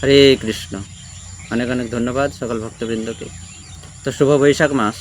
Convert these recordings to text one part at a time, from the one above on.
হরে কৃষ্ণ। অনেক অনেক ধন্যবাদ সকল ভক্তবৃন্দকে। তো শুভ বৈশাখ মাস,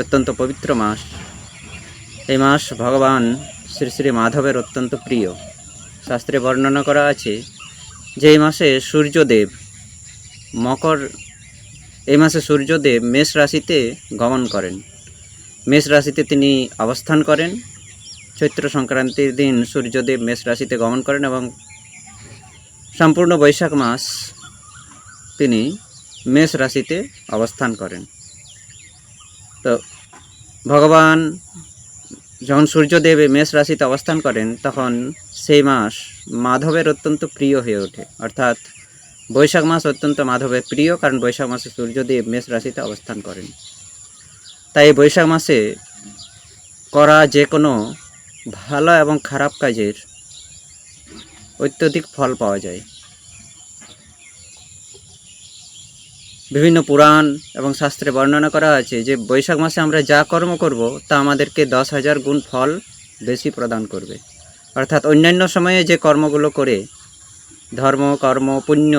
অত্যন্ত পবিত্র মাস। এই মাস ভগবান শ্রী শ্রী মাধবের অত্যন্ত প্রিয়। শাস্ত্রে বর্ণনা করা আছে যে এই মাসে সূর্যদেব মকর, এই মাসে সূর্যদেব মেষ রাশিতে গমন করেন। মেষ রাশিতে তিনি অবস্থান করেন। চৈত্র সংক্রান্তির দিন সূর্যদেব মেষ রাশিতে গমন করেন এবং সম্পূর্ণ বৈশাখ মাস তিনি মেষ রাশিতে অবস্থান করেন। তো ভগবান যখন সূর্যদেব মেষ রাশিতে অবস্থান করেন, তখন সেই মাস মাধবের অত্যন্ত প্রিয় হয়ে ওঠে। অর্থাৎ বৈশাখ মাস অত্যন্ত মাধবের প্রিয়, কারণ বৈশাখ মাসে সূর্যদেব মেষ রাশিতে অবস্থান করেন। তাই বৈশাখ মাসে করা যে কোনো ভালো এবং খারাপ কাজের অত্যধিক ফল পাওয়া যায়। বিভিন্ন পুরাণ এবং শাস্ত্রে বর্ণনা করা আছে যে বৈশাখ মাসে আমরা যা কর্ম করব, তা আমাদেরকে দশ হাজার গুণ ফল বেশি প্রদান করবে। অর্থাৎ অন্যান্য সময়ে যে কর্মগুলো করে, ধর্ম, কর্ম, পুণ্য,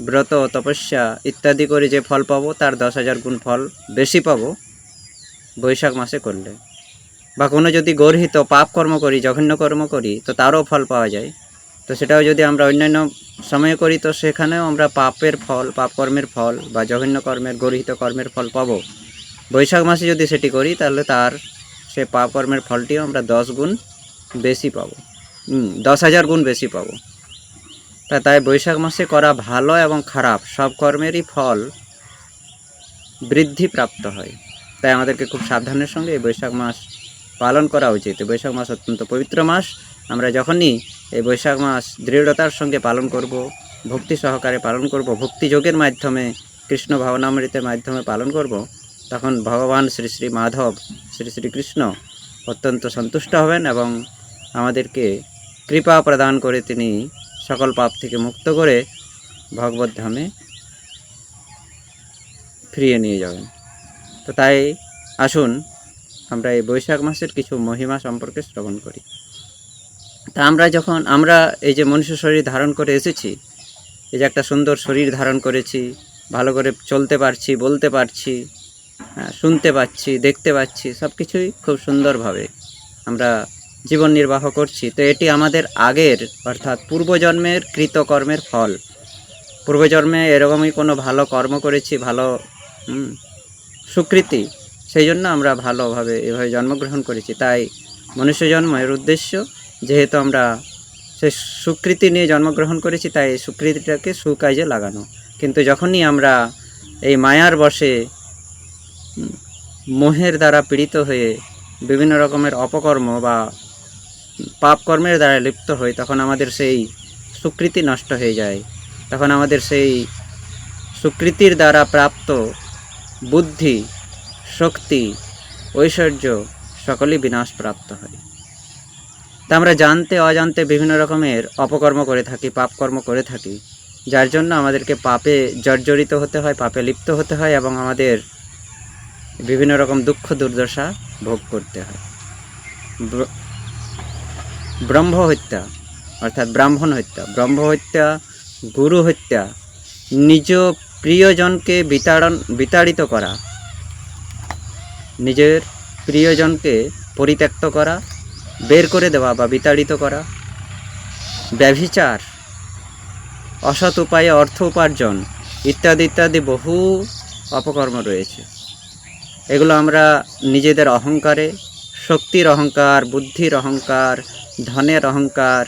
ব্রত, তপস্যা ইত্যাদি করে যে ফল পাবো, তার দশ হাজার গুণ ফল বেশি পাবো বৈশাখ মাসে করলে। বা কোনো যদি গর্হিত পাপ কর্ম করি, জঘন্য কর্ম করি, তো তারও ফল পাওয়া যায়। তো সেটাও যদি আমরা অন্যান্য সময়ে করি, তো সেখানেও আমরা পাপের ফল পাপ কর্মের ফল বা জঘন্য কর্মের, গর্হিত কর্মের ফল পাবো। বৈশাখ মাসে যদি সেটি করি, তাহলে তার সে পাপ কর্মের ফলটিও আমরা দশ গুণ বেশি পাবো। দশ হাজার গুণ বেশি পাবো। তা তাই বৈশাখ মাসে করা ভালো এবং খারাপ, সব কর্মেরই ফল বৃদ্ধি প্রাপ্ত হয়। তাই আমাদেরকে খুব সাবধানের সঙ্গে এই বৈশাখ মাস পালন করা উচিত। বৈশাখ মাস অত্যন্ত পবিত্র মাস। আমরা যখনই এই বৈশাখ মাস দৃঢ়তার সঙ্গে পালন করব, ভক্তি সহকারে পালন করব, ভক্তি যোগের মাধ্যমে, কৃষ্ণ ভাবনামৃতের মাধ্যমে পালন করব, তখন ভগবান শ্রী শ্রী মাধব, শ্রী শ্রী কৃষ্ণ অত্যন্ত সন্তুষ্ট হবেন এবং আমাদেরকে কৃপা প্রদান করে তিনি সকল পাপ থেকে মুক্ত করে ভগবত ধামে ফিরিয়ে নিয়ে যাবেন। তো তাই আসুন, আমরা এই বৈশাখ মাসের কিছু মহিমা সম্পর্কে শ্রবণ করি। তা আমরা যখন আমরা এই যে মনুষ্য শরীর ধারণ করে এসেছি এই যে একটা সুন্দর শরীর ধারণ করেছি ভালো করে চলতে পারছি বলতে পারছি হ্যাঁ, শুনতে পাচ্ছি দেখতে পাচ্ছি সব কিছুই খুব সুন্দরভাবে আমরা জীবন নির্বাহ করছি। তো এটি আমাদের আগের অর্থাৎ পূর্বজন্মের কৃতকর্মের ফল। পূর্বজন্মে এরকমই কোনো ভালো কর্ম করেছি ভালো সুকৃতি সেই জন্য আমরা ভালোভাবে এভাবে জন্মগ্রহণ করেছি। তাই মনুষ্য জন্মের উদ্দেশ্য যেহেতু আমরা সে সুকৃতি নিয়ে জন্মগ্রহণ করেছি তাই সুকৃতিটাকে সুকাজে লাগানো। কিন্তু যখনই আমরা এই মায়ার হুম, মোহের দ্বারা পীড়িত হয়ে বিভিন্ন রকমের অপকর্ম বা পাপ কর্মের দ্বারা লিপ্ত হই তখন আমাদের সেই সুকৃতি নষ্ট হয়ে যায়। তখন আমাদের সেই সুকৃতির দ্বারা প্রাপ্ত বুদ্ধি শক্তি ঐশ্বর্য সকলই বিনাশ প্রাপ্ত হয়। তা আমরা জানতে, অজান্তে বিভিন্ন রকমের অপকর্ম করে থাকি, পাপকর্ম করে থাকি। যার জন্য আমাদেরকে পাপে জর্জরিত হতে হয়, পাপে লিপ্ত হতে হয় এবং আমাদের বিভিন্ন রকম দুঃখ, দুর্দশা ভোগ করতে হয়। ব্র- ব্রহ্ম হত্যা অর্থাৎ ব্রাহ্মণ হত্যা ব্রহ্ম হত্যা গুরু হত্যা, নিজ প্রিয়জনকে বিতাড়ন, বিতাড়িত করা, নিজের প্রিয়জনকে পরিত্যক্ত করা বের করে দেওয়া বা বিতাড়িত করা। ব্যভিচার, অসৎ উপায়ে অর্থ উপার্জন ইত্যাদি ইত্যাদি বহু অপকর্ম রয়েছে। এগুলো আমরা নিজেদের অহংকারে, শক্তির অহংকার, বুদ্ধির অহংকার, ধনের অহংকার,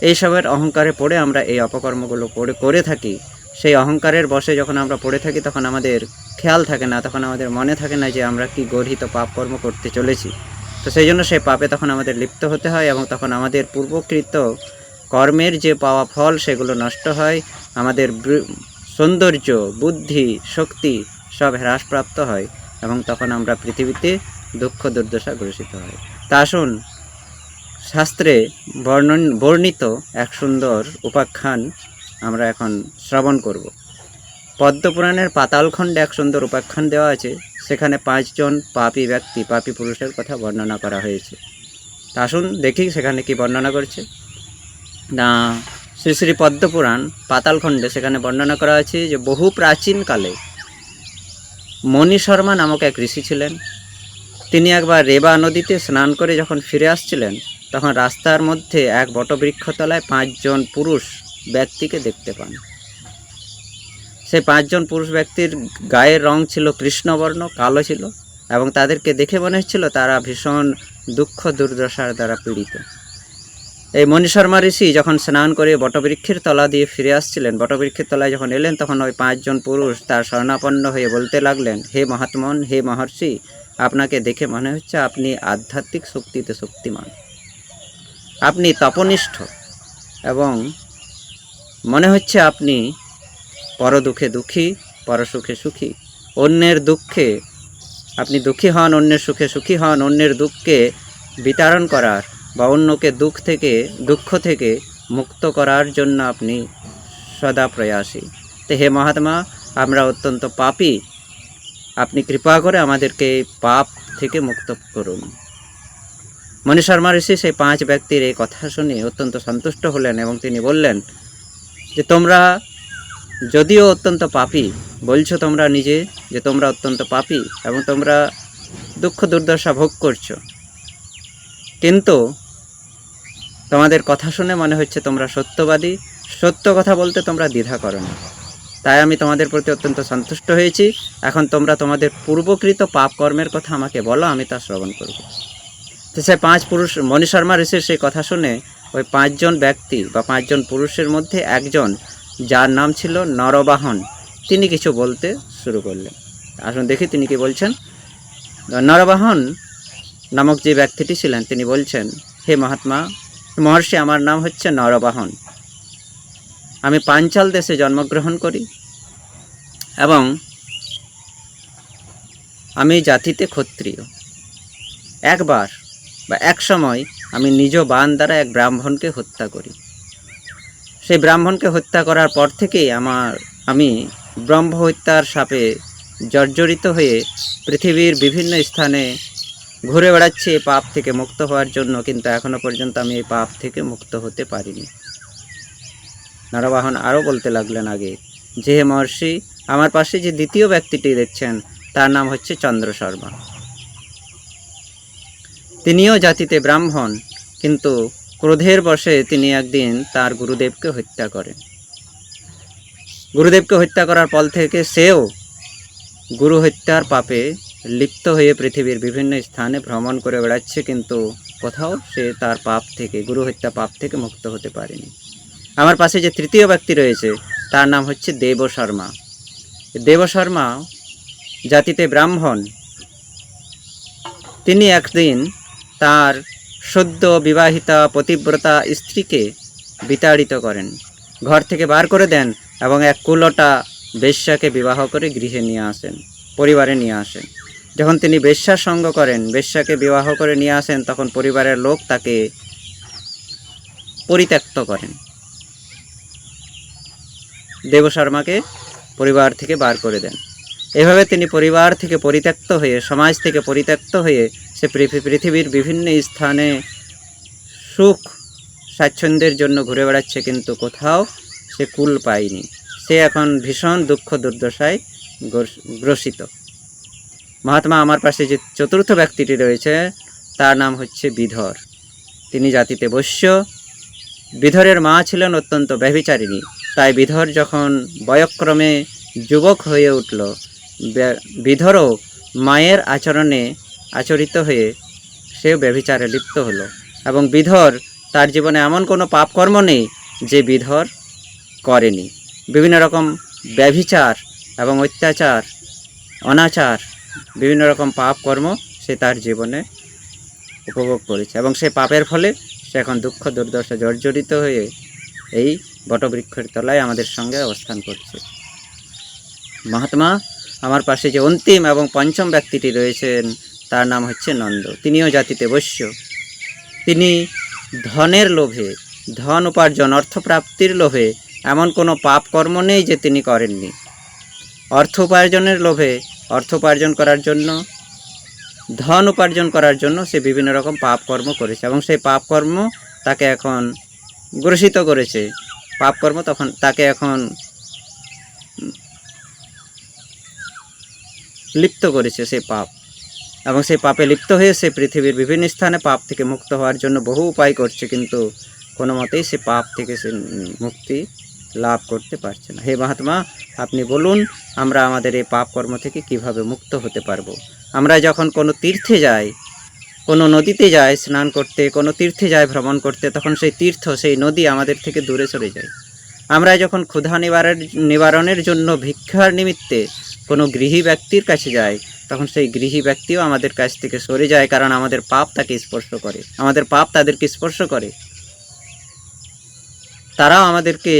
এইসবের অহংকারে পড়ে আমরা এই অপকর্মগুলো করে করে থাকি। সেই অহংকারের বশে যখন আমরা পড়ে থাকি, তখন আমাদের খেয়াল থাকে না, তখন আমাদের মনে থাকে না যে আমরা কি গর্হিত পাপকর্ম করতে চলেছি। তো সেই জন্য সেই পাপে তখন আমাদের লিপ্ত হতে হয় এবং তখন আমাদের পূর্বকৃত কর্মের যে পাওয়া ফল, সেগুলো নষ্ট হয়। আমাদের সৌন্দর্য, বুদ্ধি, শক্তি সব হ্রাসপ্রাপ্ত হয় এবং তখন আমরা পৃথিবীতে দুঃখ, দুর্দশা গ্রসিত হয়। তা আসুন, শাস্ত্রে বর্ণন, বর্ণিত এক সুন্দর উপাখ্যান আমরা এখন শ্রবণ করব। পদ্মপুরাণের পাতালখণ্ডে এক সুন্দর উপাখ্যান দেওয়া আছে। সেখানে পাঁচজন পাপী ব্যক্তি, পাপী পুরুষের কথা বর্ণনা করা হয়েছে। তা আসুন দেখি সেখানে কি বর্ণনা করছে। না, শ্রী শ্রী পদ্মপুরাণ পাতালখণ্ডে সেখানে বর্ণনা করা আছে যে বহু প্রাচীনকালে মণি শর্মা নামক এক ঋষি ছিলেন। তিনি একবার রেবা নদীতে স্নান করে যখন ফিরে আসছিলেন, তখন রাস্তার মধ্যে এক বটবৃক্ষতলায় পাঁচজন পুরুষ ব্যক্তিকে দেখতে পান। সেই পাঁচজন পুরুষ ব্যক্তির গায়ের রং ছিল কৃষ্ণবর্ণ, কালো ছিল এবং তাদেরকে দেখে মনে হচ্ছিল তারা ভীষণ দুঃখ, দুর্দশার দ্বারা পীড়িত। এই মণি শর্মা ঋষি যখন স্নান করে বটবৃক্ষের তলা দিয়ে ফিরে আসছিলেন, বটবৃক্ষের তলায় যখন এলেন, তখন ওই পাঁচজন পুরুষ তার শরণাপন্ন হয়ে বলতে লাগলেন, হে মহাত্মন, হে মহর্ষি, আপনাকে দেখে মনে হচ্ছে আপনি আধ্যাত্মিক শক্তিতে শক্তিমান। আপনি তপনিষ্ঠ এবং মনে হচ্ছে আপনি পর দুঃখে দুঃখী পর সুখে। সুখী অন্যের দুঃখে, আপনি দুঃখী হন, অন্যের সুখে সুখী হন, অন্যের দুঃখকে বিতরণ করার বা অন্যকে দুঃখ থেকে দুঃখ থেকে মুক্ত করার জন্য আপনি সদা প্রয়াসী। তো হে মহাত্মা, আমরা অত্যন্ত পাপী। আপনি কৃপা করে আমাদেরকে পাপ থেকে মুক্ত করুন। মণি শর্মা ঋষি সেই পাঁচ ব্যক্তির এই কথা শুনে অত্যন্ত সন্তুষ্ট হলেন এবং তিনি বললেন যে, তোমরা যদিও অত্যন্ত পাপী, বলছো তোমরা নিজে যে তোমরা অত্যন্ত পাপি এবং তোমরা দুঃখ দুর্দশা ভোগ করছ। কিন্তু তোমাদের কথা শুনে মনে হচ্ছে তোমরা সত্যবাদী, সত্য কথা বলতে তোমরা দ্বিধা করো না। তাই আমি তোমাদের প্রতি অত্যন্ত সন্তুষ্ট হয়েছি। এখন তোমরা তোমাদের পূর্বকৃত পাপ কর্মের কথা আমাকে বলো, আমি তা শ্রবণ করব। তো সে পাঁচ পুরুষ, মণি শর্মা ঋষির সেই কথা শুনে ওই পাঁচজন ব্যক্তি বা পাঁচজন পুরুষের মধ্যে একজন যার নাম ছিল নরবাহন। তিনি কিছু বলতে শুরু করলেন। আসুন দেখি তিনি কি বলছেন। নরবাহন নামক যে ব্যক্তিটি ছিলেন, তিনি বলছেন, হে মহাত্মা, মহর্ষি, আমার নাম হচ্ছে নরবাহন। আমি পাঞ্চাল দেশে জন্মগ্রহণ করি এবং আমি জাতিতে ক্ষত্রিয়। একবার বা এক সময় আমি নিজ বান দ্বারা এক ব্রাহ্মণকে হত্যা করি। সেই ব্রাহ্মণকে হত্যা করার পর থেকেই আমার, আমি ব্রহ্ম হত্যার সাপে জর্জরিত হয়ে পৃথিবীর বিভিন্ন স্থানে ঘুরে বেড়াচ্ছি, এই পাপ থেকে মুক্ত হওয়ার জন্য। কিন্তু এখনও পর্যন্ত আমি এই পাপ থেকে মুক্ত হতে পারিনি। নরবাহন আরও বলতে লাগলেন আগে যে মহর্ষি, আমার পাশে যে দ্বিতীয় ব্যক্তিটি দেখছেন, তার নাম হচ্ছে চন্দ্র শর্মা তিনিও জাতিতে ব্রাহ্মণ, কিন্তু ক্রোধের বশে তিনি একদিন তার গুরুদেবকে হত্যা করেন। গুরুদেবকে হত্যা করার পর থেকে সেও গুরু হত্যার পাপে লিপ্ত হয়ে পৃথিবীর বিভিন্ন স্থানে ভ্রমণ করে বেড়াচ্ছে, কিন্তু কোথাও সে তার পাপ থেকে, গুরু হত্যা পাপ থেকে মুক্ত হতে পারেনি। আমার পাশে যে তৃতীয় ব্যক্তি রয়েছে, তার নাম হচ্ছে দেব শর্মা। দেব শর্মা জাতিতে ব্রাহ্মণ। তিনি একদিন তার সদ্য বিবাহিতা পতিব্রতা স্ত্রীকে বিতাড়িত করেন। ঘর থেকে বার করে দেন এবং এক কুলটা বেশ্যাকে বিবাহ করে গৃহে নিয়ে আসেন, পরিবারে নিয়ে আসেন। যখন তিনি বেশ্যার সঙ্গ করেন, বেশ্যাকে বিবাহ করে নিয়ে আসেন, তখন পরিবারের লোক তাকে পরিত্যক্ত করেন। দেবশর্মাকে পরিবার থেকে বার করে দেন। এভাবে তিনি পরিবার থেকে পরিত্যক্ত হয়ে, সমাজ থেকে পরিত্যক্ত হয়ে সে পৃথিবীর বিভিন্ন স্থানে সুখ, স্বাচ্ছন্দ্যের জন্য ঘুরে বেড়াচ্ছে, কিন্তু কোথাও সে কুল পায়নি। সে এখন ভীষণ দুঃখ দুর্দশায় গ্রস- গ্রসিত। মহাত্মা আমার পাশে যে চতুর্থ ব্যক্তিটি রয়েছে, তার নাম হচ্ছে বিধর। তিনি জাতিতে বৈশ্য। বিধরের মা ছিলেন অত্যন্ত ব্যভিচারিণী। তাই বিধর যখন বয়ক্রমে যুবক হয়ে উঠল বে- বিধরও মায়ের আচরণে আচরিত হয়ে সেও ব্যভিচারে লিপ্ত হলো। এবং বিধর তার জীবনে এমন কোনো পাপকর্ম নেই যে বিধর করেনি। বিভিন্ন রকম ব্যভিচার এবং অত্যাচার, অনাচার, বিভিন্ন রকম পাপ কর্ম সে তার জীবনে উপভোগ করেছে। এবং সে পাপের ফলে সে এখন দুঃখ, দুর্দশা, জর্জরিত হয়ে এই বটবৃক্ষের তলায় আমাদের সঙ্গে অবস্থান করছে। মহাত্মা আমার পাশে যে অন্তিম এবং পঞ্চম ব্যক্তিটি রয়েছেন, তার নাম হচ্ছে নন্দ। তিনিও জাতিতে বৈশ্য। তিনি ধনের লোভে, ধন উপার্জন, অর্থপ্রাপ্তির লোভে এমন কোনো পাপ কর্ম নেই যে তিনি করেননি। অর্থ উপার্জনের লোভে অর্থ উপার্জন করার জন্য, ধন উপার্জন করার জন্য সে বিভিন্ন রকম পাপ কর্ম করেছে এবং সেই পাপ কর্ম তাকে এখন গ্রসিত করেছে। পাপ কর্ম তখন তাকে এখন লিপ্ত করেছে সেই পাপ। এবং সেই পাপে লিপ্ত হয়ে সে পৃথিবীর বিভিন্ন স্থানে পাপ থেকে মুক্ত হওয়ার জন্য বহু উপায় করছে, কিন্তু কোনো মতেই সে পাপ থেকে সে মুক্তি লাভ করতে পারছে না। হে মহাত্মা, আপনি বলুন, আমরা আমাদের এই পাপ কর্ম থেকে কীভাবে মুক্ত হতে পারব? আমরা যখন কোনো তীর্থে যাই, কোনো নদীতে যায় স্নান করতে, কোনো তীর্থে যায় ভ্রমণ করতে, তখন সেই তীর্থ, সেই নদী আমাদের থেকে দূরে সরে যায়। আমরা যখন ক্ষুধা নিবারণ, নিবারণের জন্য ভিক্ষার নিমিত্তে কোনো গৃহী ব্যক্তির কাছে যায়, তখন সেই গৃহী ব্যক্তিও আমাদের কাছ থেকে সরে যায় কারণ আমাদের পাপ তাকে স্পর্শ করে। আমাদের পাপ তাদেরকে স্পর্শ করে। তারাও আমাদেরকে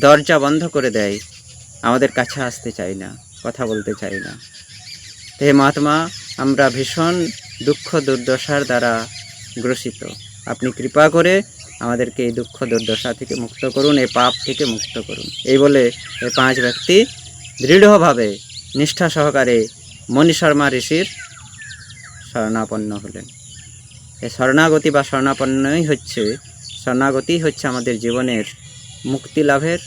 দরজা বন্ধ করে দেয়। আমাদের কাছে আসতে চায় না, কথা বলতে চায় না। হে মহাত্মা, আমরা ভীষণ দুঃখ দুর্দশার দ্বারা গ্রসিত। আপনি কৃপা করে আমাদেরকে এই দুঃখ দুর্দশা থেকে মুক্ত করুন, এই পাপ থেকে মুক্ত করুন। এই বলে এই পাঁচ ব্যক্তি দৃঢ়ভাবে নিষ্ঠা সহকারে মণি শর্মা ঋষির শরণাপন্ন হলেন। এই শরণাগতি বা শরণাপন্নই হচ্ছে, শরণাগতি হচ্ছে আমাদের জীবনের মুক্তি লাভের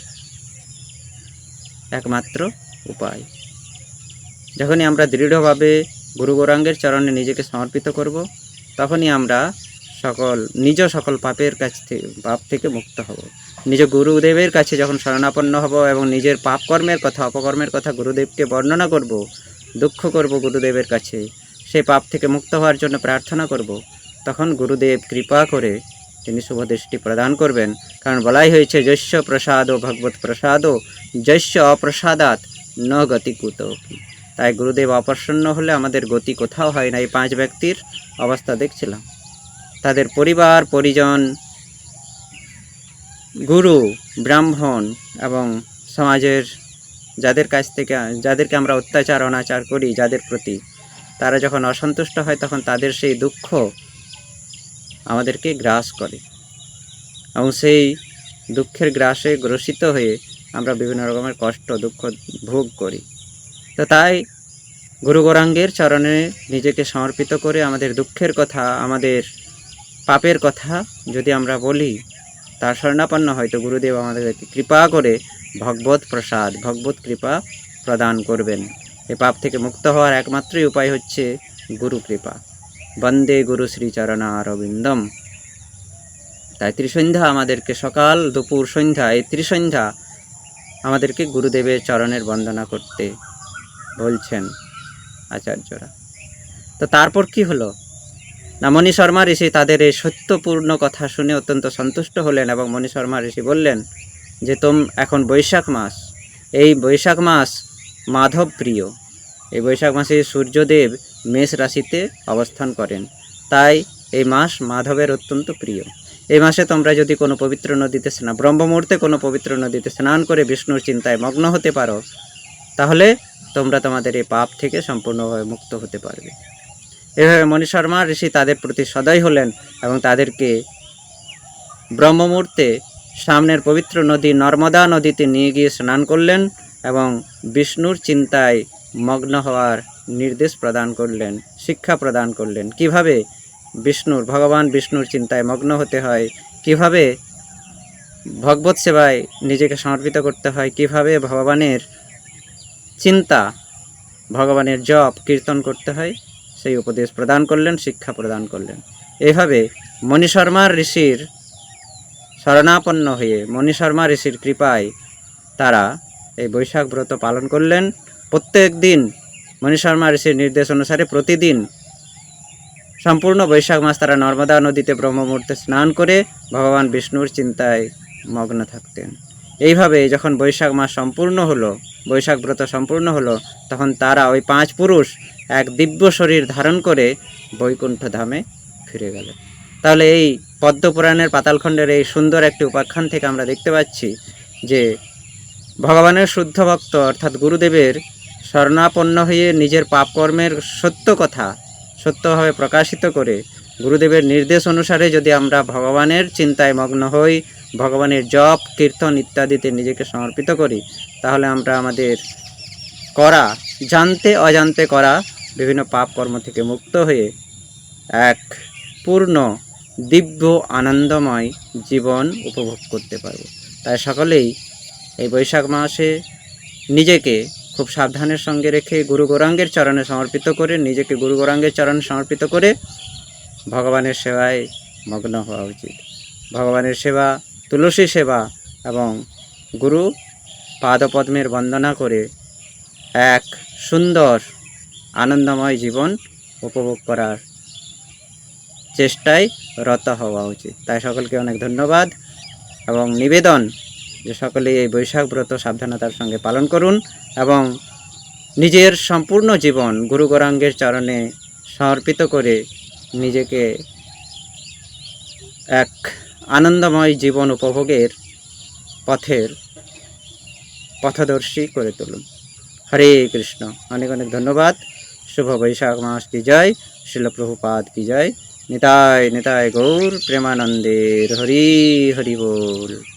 একমাত্র উপায়। যখনই আমরা দৃঢ়ভাবে গুরু গৌরাঙ্গের চরণে নিজেকে সমর্পিত করব, তখনই আমরা সকল, নিজ সকল পাপের কাছ থেকে, পাপ থেকে মুক্ত হব। নিজ গুরুদেবের কাছে যখন শরণাপন্ন হব এবং নিজের পাপ কর্মের কথা, অপকর্মের কথা গুরুদেবকে বর্ণনা করব, দুঃখ করব গুরুদেবের কাছে সেই পাপ থেকে মুক্ত হওয়ার জন্য প্রার্থনা করব, তখন গুরুদেব কৃপা করে তিনি শুভ দৃষ্টি প্রদান করবেন। কারণ বলাই হয়েছে যস্য প্রসাদ ও ভগবত প্রসাদ ও যস্য অপ্রসাদাত ন গতি কুতপি তাই গুরুদেব অপ্রসন্ন হলে আমাদের গতি কোথাও হয় না। এই পাঁচ ব্যক্তির অবস্থা দেখছিলাম। তাদের পরিবার, পরিজন, গুরু, ব্রাহ্মণ এবং সমাজের যাদের কাছ থেকে, যাদেরকে আমরা অত্যাচার, অনাচার করি, যাদের প্রতি তারা যখন অসন্তুষ্ট হয় তখন তাদের সেই দুঃখ আমাদেরকে গ্রাস করে এবং সেই দুঃখের গ্রাসে গ্রসিত হয়ে আমরা বিভিন্ন রকমের কষ্ট, দুঃখ ভোগ করি। তো তাই গুরু গৌরাঙ্গের চরণে নিজেকে সমর্পিত করে আমাদের দুঃখের কথা, আমাদের পাপের কথা যদি আমরা বলি, তার শরণাপন্ন হয়তো গুরুদেব আমাদেরকে কৃপা করে ভগবত প্রসাদ ভগবত কৃপা প্রদান করবেন। এ পাপ থেকে মুক্ত হওয়ার একমাত্রই উপায় হচ্ছে গুরু কৃপা। বন্দে গুরু শ্রীচরণা অরবিন্দম তাই ত্রিসন্ধ্যা আমাদেরকে সকাল, দুপুর সন্ধ্যা, এই ত্রিসন্ধ্যা আমাদেরকে গুরুদেবের চরণের বন্দনা করতে বলছেন আচার্যরা। তো তারপর কি হলো? না, মণি শর্মা ঋষি তাদের এই সত্যপূর্ণ কথা শুনে অত্যন্ত সন্তুষ্ট হলেন এবং মণি শর্মা ঋষি বললেন যে, তোম এখন বৈশাখ মাস। এই বৈশাখ মাস মাধব প্রিয় এই বৈশাখ মাসে সূর্যদেব মেষ রাশিতে অবস্থান করেন। তাই এই মাস মাধবের অত্যন্ত প্রিয়। এই মাসে তোমরা যদি কোনো পবিত্র নদীতে স্নান ব্রহ্ম মুহূর্তে কোনো পবিত্র নদীতে স্নান করে বিষ্ণুর চিন্তায় মগ্ন হতে পারো, তাহলে তোমরা তোমাদের এই পাপ থেকে সম্পূর্ণভাবে মুক্ত হতে পারবে। এভাবে মণি শর্মা ঋষি তাদের প্রতি সদয় হলেন এবং তাদেরকে ব্রহ্ম মুহূর্তে সামনের পবিত্র নদী নর্মদা নদীতে নিয়ে গিয়ে স্নান করলেন এবং বিষ্ণুর চিন্তায় মগ্ন হওয়ার নির্দেশ প্রদান করলেন, শিক্ষা প্রদান করলেন। কীভাবে বিষ্ণুর, ভগবান বিষ্ণুর চিন্তায় মগ্ন হতে হয়? কীভাবে ভগবত সেবায় নিজেকে সমর্পিত করতে হয়? কীভাবে ভগবানের চিন্তা, ভগবানের জপ, কীর্তন করতে হয়? সেই উপদেশ প্রদান করলেন, শিক্ষা প্রদান করলেন। এইভাবে মণি শর্মার ঋষির শরণাপন্ন হয়ে মণি শর্মা ঋষির কৃপায় তারা এই বৈশাখ ব্রত পালন করলেন। প্রত্যেক দিন মণি শর্মা ঋষির নির্দেশ অনুসারে প্রতিদিন সম্পূর্ণ বৈশাখ মাস তারা নর্মদা নদীতে ব্রহ্মমূর্তে স্নান করে ভগবান বিষ্ণুর চিন্তায় মগ্ন থাকতেন। এইভাবে যখন বৈশাখ মাস সম্পূর্ণ হলো, বৈশাখ ব্রত সম্পূর্ণ হলো, তখন তারা ওই পাঁচ পুরুষ এক দিব্য শরীর ধারণ করে বৈকুণ্ঠ ধামে ফিরে গেল। তাহলে এই পদ্মপুরাণের পাতালখণ্ডের এই সুন্দর একটি উপাখ্যান থেকে আমরা দেখতে পাচ্ছি যে ভগবানের শুদ্ধ ভক্ত অর্থাৎ গুরুদেবের শরণাপন্ন হয়ে নিজের পাপকর্মের সত্য কথা সত্যভাবে প্রকাশিত করে গুরুদেবের নির্দেশ অনুসারে যদি আমরা ভগবানের চিন্তায় মগ্ন হই, ভগবানের জপ, কীর্তন ইত্যাদিতে নিজেকে সমর্পিত করি, তাহলে আমরা আমাদের করা, জানতে অজান্তে করা বিভিন্ন পাপ কর্ম থেকে মুক্ত হয়ে এক পূর্ণ, দিব্য, আনন্দময় জীবন উপভোগ করতে পারব। তাই সকলেই এই বৈশাখ মাসে নিজেকে খুব সাবধানের সঙ্গে রেখে গুরু গৌরাঙ্গের চরণে সমর্পিত করে, নিজেকে গুরু গৌরাঙ্গের চরণে সমর্পিত করে ভগবানের সেবায় মগ্ন হওয়া উচিত। ভগবানের সেবা, তুলসী সেবা এবং গুরু পাদপদ্মের বন্দনা করে এক সুন্দর, আনন্দময় জীবন উপভোগ করার চেষ্টায় রত হওয়া উচিত। তাই সকলকে অনেক ধন্যবাদ এবং নিবেদন যে সকলে এই বৈশাখ ব্রত সাবধানতার সঙ্গে পালন করুন এবং নিজের সম্পূর্ণ জীবন গুরু গৌরাঙ্গের চরণে সমর্পিত করে নিজেকে এক আনন্দময় জীবন উপভোগের পথের পথদর্শী করে তুলুন। হরে কৃষ্ণ। অনেক অনেক ধন্যবাদ। শুভ বৈশাখ মাস কি জয়? শিলপ্রভুপাদ কি জয়? নিতাই নিতাই গৌর প্রেমানন্দের। হরি হরি বল।